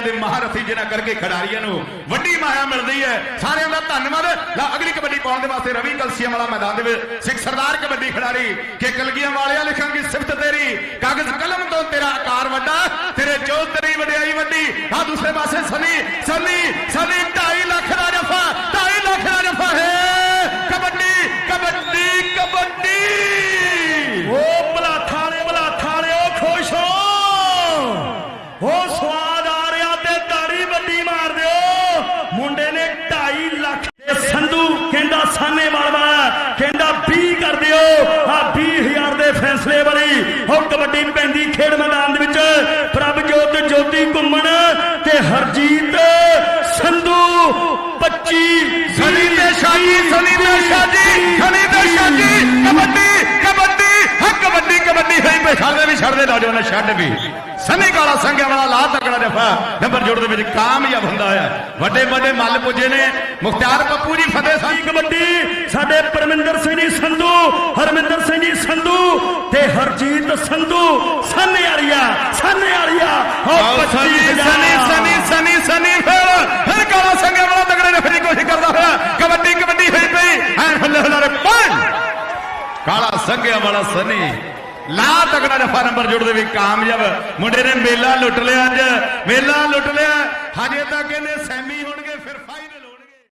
ਕਬੱਡੀਆਂ ਦੇ ਮਹਾਰਥੀ ਜਿਹਨਾਂ ਕਰਕੇ ਖਿਡਾਰੀਆਂ ਨੂੰ ਵੱਡੀ ਮਾਇਆ ਮਿਲਦੀ ਹੈ, ਸਾਰਿਆਂ ਦਾ ਧੰਨਵਾਦ। ਲਾ, ਅਗਲੀ ਕਬੱਡੀ ਪਾਉਣ ਦੇ ਵਾਸਤੇ ਰਵੀ ਕਲਸੀਆਂ ਵਾਲਾ ਮੈਦਾਨ ਦੇ ਵਿੱਚ ਸਿੱਖ ਸਰਦਾਰ ਕਬੱਡੀ ਖਿਡਾਰੀ ਕਿ ਕਲਗੀਆਂ ਵਾਲਿਆ ਲਿਖਾਂਗੀ ਸਿਫਤ ਤੇਰੀ। ਕਾਗਜ਼ ਕਲਮ ਤੋਂ ਤੇਰਾ ਆਕਾਰ ਵੱਡਾ, ਤੇਰੇ ਜੋਤ ਤੇਰੀ ਵਡਿਆਈ ਵੱਡੀ। ਆ ਦੂਸਰੇ ਪਾਸੇ ਸਨੀ ਸਨੀ ਸਨੀ 2.5 ਲੱਖ ਤੇ ਸੰਧੂ, ਕਹਿੰਦਾ ਸਾਨੇ ਵਾਲਾ ਕਹਿੰਦਾ 20 ਕਰ ਦਿਓ। ਆ 20000 ਦੇ ਫੈਸਲੇ ਵਾਲੀ ਉਹ ਕਬੱਡੀ ਪੈਂਦੀ, ਖੇਡ ਛੱਡਦੇ ਛੱਡਦੇ ਲਾਜੋ ਨੇ ਛੱਡ ਵੀ। ਸਨੀ ਕਾਲਾ ਸੰਗਿਆ ਵਾਲਾ ਲਾ ਤਕੜਾ ਜਫਾ ਨੰਬਰ ਜੋੜ ਦੇ ਵਿੱਚ ਕਾਮਯਾਬ ਹੁੰਦਾ ਹੈ ਵੱਡੇ ਵੱਡੇ ਮੱਲ ਪੁੱਜੇ ਨੇ। ਮੁਖਤਿਆਰ ਪੱਪੂ ਜੀ ਫਤਿਹ ਸਾਹਿਬ। ਸਾਡੀ ਕਬੱਡੀ। ਸਾਡੇ ਪਰਮਿੰਦਰ ਸਿੰਘ ਜੀ ਸੰਧੂ। ਹਰਮਿੰਦਰ ਸਿੰਘ ਜੀ ਸੰਧੂ। ਤੇ ਹਰਜੀਤ ਸੰਧੂ। ਸਾਨੇ ਵਾਲੀਆ ਸਾਨੇ ਵਾਲੀਆ। ਆਓ ਸਨੀ ਸਨੀ ਸਨੀ ਸਨੀ ਸਨੀ ਫਿਰ। ਫਿਰ ਕਾਲਾ ਸੰਗਿਆ ਵਾਲਾ ਤਕੜੇ ਨੇ ਫੇਰੀ ਕੋਸ਼ਿਸ਼ ਕਰਦਾ ਹੋਇਆ। ਕਬੱਡੀ ਕਬੱਡੀ ਹੋਈ ਪਈ। ਐ ਹੱਲੇ ਹੱਲੇ ਪੰਜ। ਕਾਲਾ ਸੰਗਿਆ ਵਾਲਾ ਸਨੀ। ਲਾ ਤਕੜਾ ਜਫਾ ਨੰਬਰ ਜੋੜ ਦੇ ਵੀ ਕਾਮਯਾਬ। ਮੁੰਡੇ ਨੇ ਮੇਲਾ ਲੁੱਟ ਲਿਆ ਅੱਜ, ਮੇਲਾ ਲੁੱਟ ਲਿਆ। ਹਜੇ ਤਾਂ ਕਹਿੰਦੇ ਸੈਮੀ ਹੋਣਗੇ।